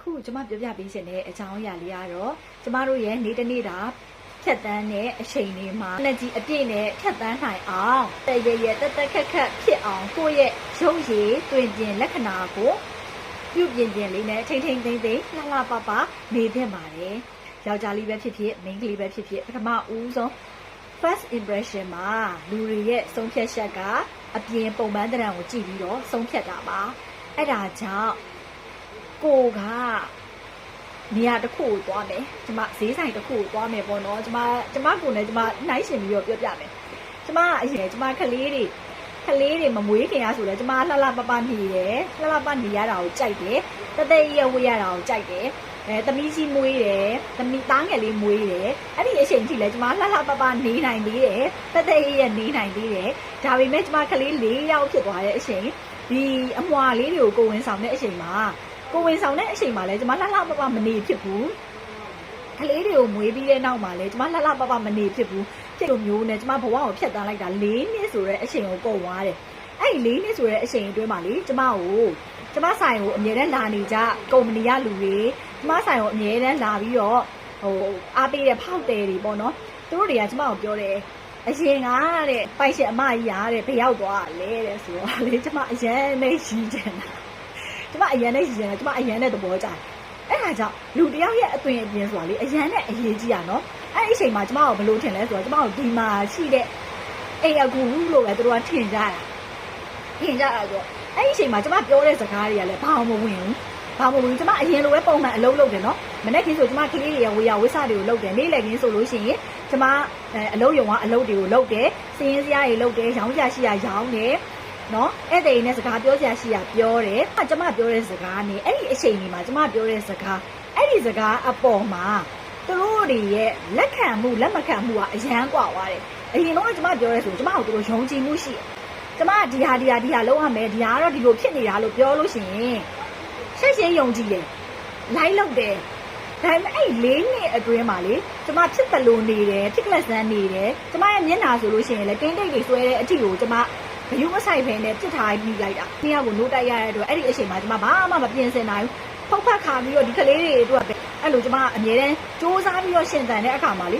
အခုကျမပြောပြပေးရှင်တဲ့အကြောင်းအရာလေးကတော့ကျမတို့ရဲ့နေ့တစ်နေ့တာဖြတ်တန်းတဲ့အချိန်လေးမှာ energy အပြည့်နဲ့ဖြတ်တန်းနိုင်အောင်တရရတက်တက်ခက်ခက်ဖြစ်အောင်ကိုယ့်ရဲ့ရုပ်ရည်တွင်ကျင်လက္ခဏာကိုပြုပြင်ပြင်လေးနဲ့ထိမ့်ထိမ့်သိမ့်သိမ့်လှလှပပနေသင့်ပါတယ်ယောက်ျားလေးပဲဖြစ်ဖြစ်မိန်းကလေးပဲဖြစ်ဖြစ်ပထမဦးဆုံး first impression မှာလူတွေရဲ့ဆုံးဖြတ်ချက်ကအပြင်ပုံမှန်တရံကိုကြည့်ပြီးတော့ဆုံးဖြတ်တာပါအဲ့ဒါကြောင့် ကိုကနေရာတစ်ခုကိုသွားမယ်ကျမဈေးဆိုင်တစ်ခုကိုသွားမယ်ပေါ့နော်ကျမကျမကိုလည်းကျမနှိုင်းရှင်ပြီးတော့ပြောပြမယ်ကျမအရင်ကျမကလေးတွေကလေးတွေမမွေးခင်ရဆိုလဲကျမလှလှပပနေတယ်လှလှပနေရတာကိုကြိုက်တယ်တသက်ရဝေးရတာကိုကြိုက်တယ်အဲသမီးကြီးမွေးတယ်သမီးသားငယ်လေးမွေးတယ်အဲ့ဒီအချိန်ထိလဲကျမလှလှပပနေနိုင်သေးတယ်တသက်ရနေနိုင်သေးတယ်ဒါပေမဲ့ကျမကလေး၄ယောက်ဖြစ်သွားတဲ့အချိန်ဒီအမွာလေးတွေကိုကိုဝင်ဆောင်တဲ့အချိန်မှာ ကိုဝင်ဆောင်တဲ့အချိန်မှာလဲကျမလှလှပပမနေဖြစ်ဘူးကလေးတွေကိုမွေးပြီးတဲ့နောက်မှာလဲကျမလှလှပပမနေဖြစ်ဘူးဖြစ်လို့မျိုးနဲ့ကျမဘဝကိုဖျက်တမ်းလိုက်တာ၄နှစ်ဆိုတဲ့အချိန်ကိုကုန်သွားတယ်အဲ့ဒီ၄နှစ်ဆိုတဲ့အချိန်အတွင်းမှာလေကျမကိုကျမဆိုင်ကိုအမြဲတမ်းလာနေကြကုမ္ပဏီရလူတွေကျမဆိုင်ကိုအမြဲတမ်းလာပြီးတော့ဟိုအားပေးတဲ့ဖောက်တယ်တွေပေါ့နော်သူတို့တွေကကျမကိုပြောတယ်အရင်ကတဲ့ပိုက်ရှင်အမကြီးရတဲ့ဘယ်ရောက်သွားလဲတဲ့ဆိုတော့လေကျမအရန်နဲ့ရှိကြတယ် ကျမအရန်နဲ့ရည်ရန်နဲ့ကျမအရန်နဲ့သဘောကျတယ်အဲ့ဒါကြောင့်လူတယောက်ရဲ့အသွင်အပြင်ဆိုတာလေအရန်နဲ့အရေးကြီးရနော်အဲ့ဒီအချိန်မှာကျမကဘလို့ထင်လဲဆိုတော့ကျမကဒီမှာရှိတဲ့အိမ်အကူလို့ပဲသူတို့ကထင်ကြတာထင်ကြတာဆိုတော့အဲ့ဒီအချိန်မှာကျမပြောတဲ့စကားတွေကလည်းဘာမှမဝင်ဘူးဘာမှမဝင်ကျမအရင်လိုပဲပုံမှန်အလုပ်လုပ်တယ်နော်မနေ့ကင်းဆိုကျမကလေးတွေရဲ့ဝေယဝိဆတွေကိုလုပ်တယ်နေ့လည်ကင်းဆိုလို့ရှိရင်ကျမအလုပ်ရုံကအလုပ်တွေကိုလုပ်တယ်စည်ရင်းစရာတွေလုပ်တယ်ရောင်းရရှိရရောင်းတယ် နော်အဲ့တဲ့နဲ့စကားပြောစရာရှိရပြောတယ်။ကျမပြောတဲ့စကားနေအဲ့ဒီအချိန်ကြီးမှာကျမပြောတဲ့စကားအဲ့ဒီစကားအပေါ်မှာသူတို့တွေရဲ့လက်ခံမှုလက်မခံမှုကအရန်กว่าသွားတယ်။အရင်တော့ကျမပြောရဲဆိုကျမတို့တို့ယုံကြည်မှုရှိတယ်။ကျမဒီဟာဒီဟာဒီဟာလုံးရမယ်ဒီဟာကတော့ဒီလိုဖြစ်နေတာလို့ပြောလို့ရှိရင်ဆက်ရှင်းယုံကြည်တယ်။လိုက်လုပ်တယ်။ဒါပေမဲ့အဲ့လေးနှစ်အတွင်းမှာလေကျမဖြစ်တယ်လို့နေတယ်ဖြစ်ကလဆန်းနေတယ်ကျမရဲ့မျက်နှာဆိုလို့ရှိရင်လည်းတင်းတိတ်တွေဆွဲတဲ့အထီကိုကျမ ဘယူမဆိုင်ဖဲနဲ့ပြစ်ထားပြီးလိုက်တာ။နှစ်ယောက်ကိုနိုးတိုက်ရတဲ့အတွက်အဲ့ဒီအချိန်မှာကျမဘာမှမပြင်ဆင်နိုင်ဘူး။ဖောက်ဖက်ခါပြီးတော့ဒီကလေးတွေအတွက်ပဲအဲ့လိုကျမအမြဲတမ်းစူးစမ်းပြီးတော့ရှင်တန်တဲ့အခါမှာလေ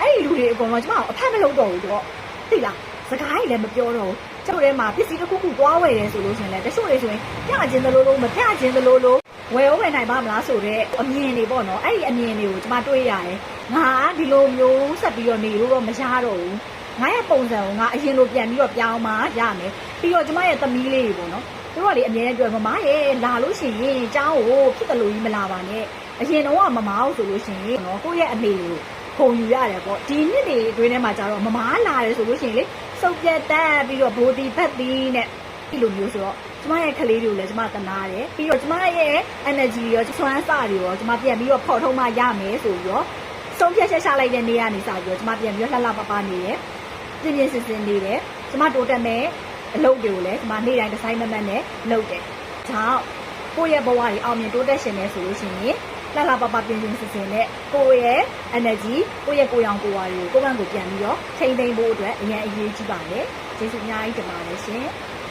အဲ့ဒီလူတွေအကုန်လုံးကျမကိုအဖက်မလုပ်တော့ဘူးတော့သိလားစကားကြီးလည်းမပြောတော့ဘူးကျုပ်ထဲမှာပစ္စည်းတစ်ခုခုသွားဝယ်တယ်ဆိုလို့ရှင်လဲတချို့တွေဆိုရင်ပြခြင်းသလိုလိုမပြခြင်းသလိုလိုဝယ်ဝယ်နိုင်ပါမလားဆိုတော့အမြင်တွေပေါ့နော်အဲ့ဒီအမြင်တွေကိုကျမတွေးရတယ်ငါဒီလိုမျိုးဆက်ပြီးတော့နေလို့တော့မရတော့ဘူး ငါရဲ့ပုံစံကိုငါအရင်လိုပြန်ပြီးတော့ပြောင်းမှရမယ်ပြီးတော့ကျမရဲ့သမီးလေးတွေပေါ့နော်သူတို့ကလေအမြဲတမ်းပြောမမရဲ့လာလို့ရှိရင်เจ้าကိုဖြစ်တယ်လို့ကြီးမလာပါနဲ့အရင်တော့မမအောင်ဆိုလို့ရှိရင်နော်ကိုယ့်ရဲ့အမေကိုခုံယူရတယ်ပေါ့ဒီနှစ်တွေအတွင်းထဲမှာကျတော့မမားလာတယ်ဆိုလို့ရှိရင်လေစုပ်ပြတ်တက်ပြီးတော့ဘိုးတီဖက်သီးနဲ့ဒီလိုမျိုးဆိုတော့ကျမရဲ့ကလေးတွေကိုလည်းကျမတနာတယ်ပြီးတော့ကျမရဲ့ energy ရောစွမ်းစတွေရောကျမပြန်ပြီးတော့ဖော်ထုတ်မှရမယ်ဆိုပြီးတော့ဆုံးဖြတ်ချက်ချလိုက်တဲ့နေ့ကနေစပြီးတော့ကျမပြန်ပြီးတော့လှလှပပနေတယ် ပြင်းပြင်းစင်စင်နေတယ်ကျမတိုးတက်မယ်အလုပ်တွေကိုလည်းကျမနေ့တိုင်းဒီဇိုင်းမမတ်နဲ့လုပ်တယ်ကြောင့်ကိုယ့်ရဲ့ဘဝတွေအောင်မြင်တိုးတက်ရှင်နေဆိုလို့ရှိရင်လှလှပပပြင်းပြင်းစင်စင်နဲ့ကိုယ့်ရဲ့ energy ကိုယ့်ရဲ့ကိုယ်ရောင်ကိုယ်ဝါတွေကိုကိုယ့်ဘက်ကိုပြန်ပြီးတော့ထိမ့်သိမ့်ဖို့အတွက်အရင်အရေးကြီးပါတယ်ကျေးဇူးအများကြီးတင်ပါတယ်ရှင်